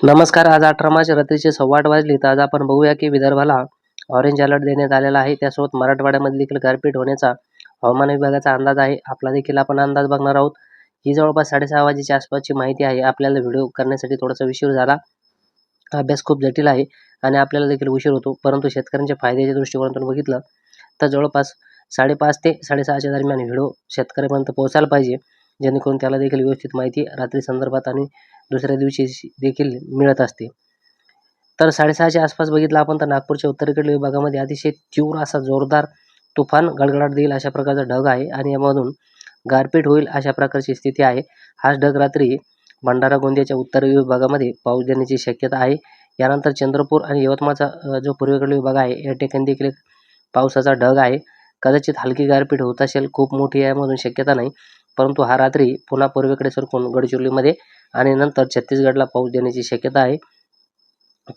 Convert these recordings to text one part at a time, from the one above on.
नमस्कार आज अठरा मार्च रात्रीचे सव्वा आठ वाजले तर आज आपण बघूया की विदर्भाला ऑरेंज अलर्ट देण्यात आलेला आहे. त्यासोबत मराठवाड्यामध्ये देखील गारपीट होण्याचा हवामान विभागाचा अंदाज आहे. आपला देखील आपण अंदाज बघणार आहोत. ही जवळपास साडेसहा वाजेच्या आसपासची माहिती आहे. आपल्याला व्हिडिओ करण्यासाठी थोडासा उशीर झाला. अभ्यास खूप जटिल आहे आणि आपल्याला देखील उशीर होतो. परंतु शेतकऱ्यांच्या फायद्याच्या दृष्टिकोनातून बघितलं तर जवळपास साडेपाच ते साडेसहाच्या दरम्यान व्हिडिओ शेतकऱ्यापर्यंत पोहोचायला पाहिजे. जेणेकरून त्याला देखील व्यवस्थित माहिती रात्री संदर्भात आणि दुसऱ्या दिवशी देखील मिळत असते. तर साडेसहाच्या आसपास बघितलं आपण तर नागपूरच्या उत्तरेकडील विभागामध्ये अतिशय तीव्र असा जोरदार तुफान गडगडाट देईल अशा प्रकारचा ढग आहे आणि यामधून गारपीट होईल अशा प्रकारची स्थिती आहे. हाच ढग रात्री भंडारा गोंदियाच्या उत्तर विभागामध्ये पाऊस देण्याची शक्यता आहे. यानंतर चंद्रपूर आणि यवतमाळचा जो पूर्वेकडील विभाग आहे या ठिकाणी देखील एक पावसाचा ढग आहे. कदाचित हलकी गारपीट होत असेल खूप मोठी यामधून शक्यता नाही. परंतु हा रात्री पुन्हा पूर्वेकडे सरकून गडचिरोलीमध्ये आणि नंतर छत्तीसगडला पाऊस देण्याची शक्यता आहे.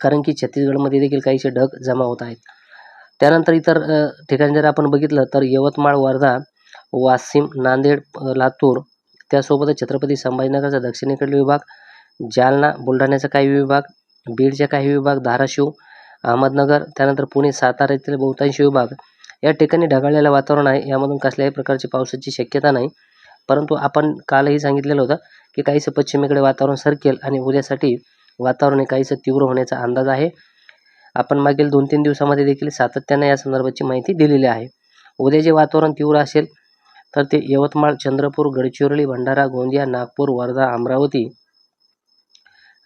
कारण की छत्तीसगडमध्ये देखील काहीसे ढग जमा होत आहेत. त्यानंतर इतर ठिकाणी जर आपण बघितलं तर यवतमाळ वर्धा वाशिम नांदेड लातूर त्यासोबतच छत्रपती संभाजीनगरचा दक्षिणेकडील विभाग जालना बुलढाण्याचा काही विभाग बीडचा काही विभाग धाराशिव अहमदनगर त्यानंतर पुणे सातारा येथील बहुतांश विभाग. या ठिकाणी ढगाळलेलं वातावरण आहे. यामधून कसल्याही प्रकारची पावसाची शक्यता नाही. परंतु आपण कालही सांगितलेलं होतं की काहीसं पश्चिमेकडे वातावरण सरकेल आणि उद्यासाठी वातावरण हे काहीसं तीव्र होण्याचा अंदाज आहे. आपण मागील दोन तीन दिवसामध्ये देखील सातत्याने या संदर्भाची माहिती दिलेली आहे. उद्या जे वातावरण तीव्र असेल तर ते यवतमाळ चंद्रपूर गडचिरोली भंडारा गोंदिया नागपूर वर्धा अमरावती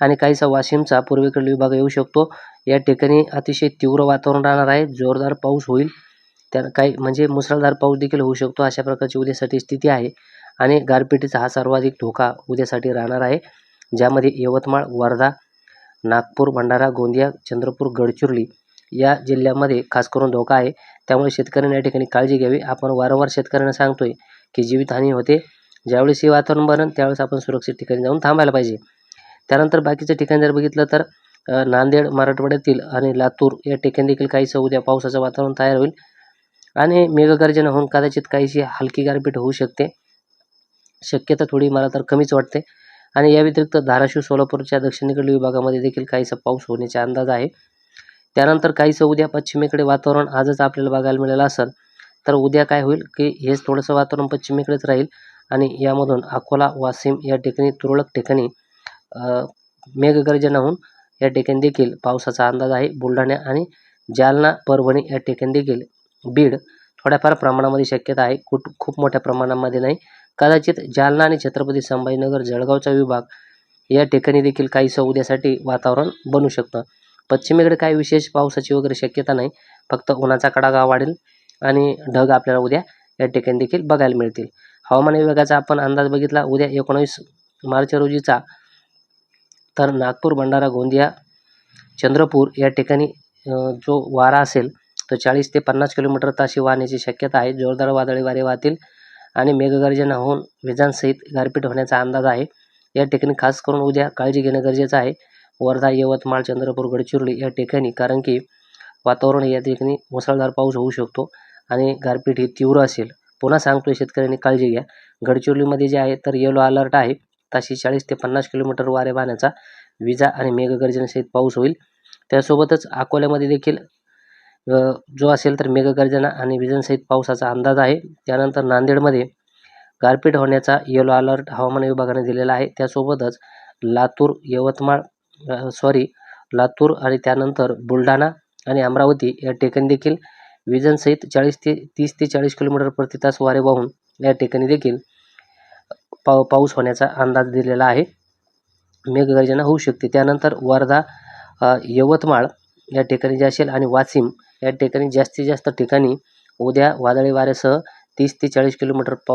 आणि काहीसा वाशिमचा पूर्वेकडील विभाग येऊ शकतो. या ठिकाणी अतिशय तीव्र वातावरण राहणार आहे. जोरदार पाऊस होईल. त्या काही म्हणजे मुसळधार पाऊस देखील होऊ शकतो अशा प्रकारची उद्यासाठी स्थिती आहे. आणि गारपिटीचा हा सर्वाधिक धोका उद्यासाठी राहणार आहे ज्यामध्ये यवतमाळ वर्धा नागपूर भंडारा गोंदिया चंद्रपूर गडचिरोली या जिल्ह्यामध्ये खास करून धोका आहे. त्यामुळे शेतकऱ्यांनी या ठिकाणी काळजी घ्यावी. आपण वारंवार शेतकऱ्यांना सांगतोय की जीवितहानी होते. ज्यावेळेस हे वातावरण बनन त्यावेळेस आपण सुरक्षित ठिकाणी जाऊन थांबायला पाहिजे. त्यानंतर बाकीच्या ठिकाणी जर बघितलं तर नांदेड मराठवाड्यातील आणि लातूर या ठिकाणी देखील काहीसं उद्या पावसाचं वातावरण तयार होईल. आणि मेघगर्जना होऊन कदाचित काहीशी हलकी गारपीट होऊ शकते. शक्यता थोडी मला तर कमीच वाटते. आणि या व्यतिरिक्त धाराशिव सोलापूरच्या दक्षिणेकडील विभागामध्ये देखील काहीसा पाऊस होण्याचा अंदाज आहे. त्यानंतर काहीसं उद्या पश्चिमेकडे वातावरण आजच आपल्याला बघायला मिळालं असेल तर उद्या काय होईल की हेच थोडंसं वातावरण पश्चिमेकडेच राहील आणि यामधून अकोला वाशिम या ठिकाणी तुरळक ठिकाणी मेघगर्जनाहून या ठिकाणी देखील पावसाचा अंदाज आहे. बुलढाणा आणि जालना परभणी या ठिकाणी देखील बीड थोड्याफार प्रमाणामध्ये शक्यता आहे. कुठ खूप मोठ्या प्रमाणामध्ये नाही. कदाचित जालना आणि छत्रपती संभाजीनगर जळगावचा विभाग या ठिकाणी देखील काहीसं उद्यासाठी वातावरण बनू शकतं. पश्चिमेकडे काही विशेष पावसाची वगैरे शक्यता नाही. फक्त उन्हाचा कडागा वाढेल आणि ढग आपल्याला उद्या या ठिकाणी देखील बघायला मिळतील. हवामान विभागाचा आपण अंदाज बघितला उद्या एकोणावीस मार्च रोजीचा तर नागपूर भंडारा गोंदिया चंद्रपूर या ठिकाणी जो वारा असेल तो चाळीस ते पन्नास किलोमीटर ताशी वाहण्याची शक्यता आहे. जोरदार वादळी वारे वाहतील. आणि मेघगर्जना होऊन विजांसहित गारपीट होण्याचा अंदाज आहे. या ठिकाणी खास करून उद्या काळजी घेणं गरजेचं आहे. वर्धा यवतमाळ चंद्रपूर गडचिरोली या ठिकाणी कारण की वातावरण या ठिकाणी मुसळधार पाऊस होऊ शकतो आणि गारपीट ही तीव्र असेल. पुन्हा सांगतोय शेतकऱ्यांनी काळजी घ्या. गडचिरोलीमध्ये जे आहे तर येलो अलर्ट आहे. ताशी चाळीस ते पन्नास किलोमीटर वारे वाहण्याचा विजा आणि मेघगर्जनेसहित पाऊस होईल. त्यासोबतच अकोल्यामध्ये देखील जो असेल तर मेघगर्जना आणि विजांसहित पावसाचा अंदाज आहे. त्यानंतर नांदेडमध्ये गारपीट होण्याचा येलो अलर्ट हवामान विभागाने दिलेला आहे. त्यासोबतच लातूर यवतमाळ सॉरी लातूर आणि त्यानंतर बुलढाणा आणि अमरावती या ठिकाणी देखील विजांसहित चाळीस ते तीस ते चाळीस किलोमीटर प्रति तास वारे वाहून या ठिकाणी देखील पाव पाऊस होण्याचा अंदाज दिलेला आहे. मेघगर्जना होऊ शकते. त्यानंतर वर्धा यवतमाळ या ठिकाणी जे असेल आणि वाशिम या ठिकाणी जास्तीत जास्त ठिकाणी उद्या वादळी वाऱ्यासह तीस ते चाळीस किलोमीटर प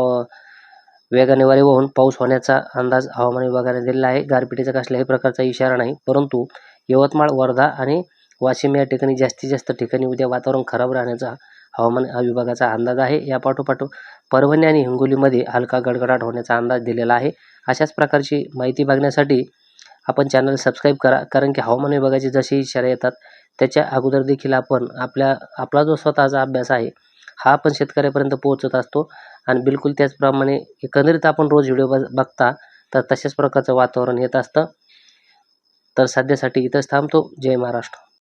वेगाने वारे वाहून पाऊस होण्याचा अंदाज हवामान विभागाने दिलेला आहे. गारपिटीचा कसल्याही प्रकारचा इशारा नाही परंतु यवतमाळ वर्धा आणि वाशिम या ठिकाणी जास्तीत जास्त ठिकाणी उद्या वातावरण खराब राहण्याचा हवामान विभागाचा अंदाज आहे. या पाठोपाठ परभणी आणि हिंगोलीमध्ये हलका गडगडाट होण्याचा अंदाज दिलेला आहे. अशाच प्रकारची माहिती बघण्यासाठी आपण चॅनल सबस्क्राईब करा. कारण की हवामान विभागाचे जसे इशारे येतात त्याच्या अगोदर देखील आपण आपल्या आपला जो स्वतःचा अभ्यास आहे हा आपण शेतकऱ्यापर्यंत पोहोचत असतो. आणि बिलकुल त्याचप्रमाणे एकंदरीत आपण रोज व्हिडिओ बघता तर तशाच प्रकारचं वातावरण येत असतं. तर सध्यासाठी इथंच थांबतो. जय महाराष्ट्र.